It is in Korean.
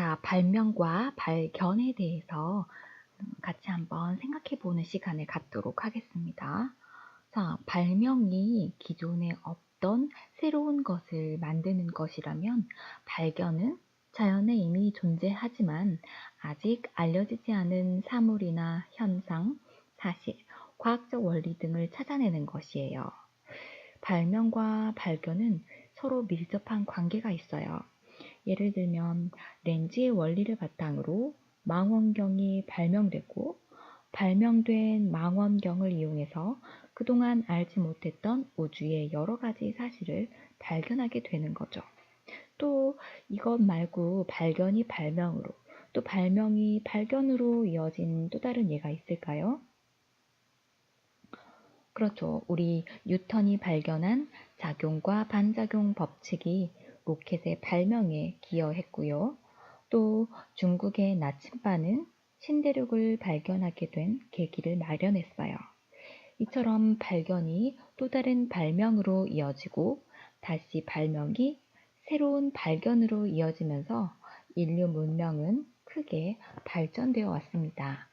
자, 발명과 발견에 대해서 같이 한번 생각해 보는 시간을 갖도록 하겠습니다. 자, 발명이 기존에 없던 새로운 것을 만드는 것이라면 발견은 자연에 이미 존재하지만 아직 알려지지 않은 사물이나 현상, 사실, 과학적 원리 등을 찾아내는 것이에요. 발명과 발견은 서로 밀접한 관계가 있어요. 예를 들면 렌즈의 원리를 바탕으로 망원경이 발명되고 발명된 망원경을 이용해서 그동안 알지 못했던 우주의 여러 가지 사실을 발견하게 되는 거죠. 또 이것 말고 발견이 발명으로 또 발명이 발견으로 이어진 또 다른 예가 있을까요? 그렇죠. 우리 뉴턴이 발견한 작용과 반작용 법칙이 로켓의 발명에 기여했고요. 또 중국의 나침반은 신대륙을 발견하게 된 계기를 마련했어요. 이처럼 발견이 또 다른 발명으로 이어지고 다시 발명이 새로운 발견으로 이어지면서 인류 문명은 크게 발전되어 왔습니다.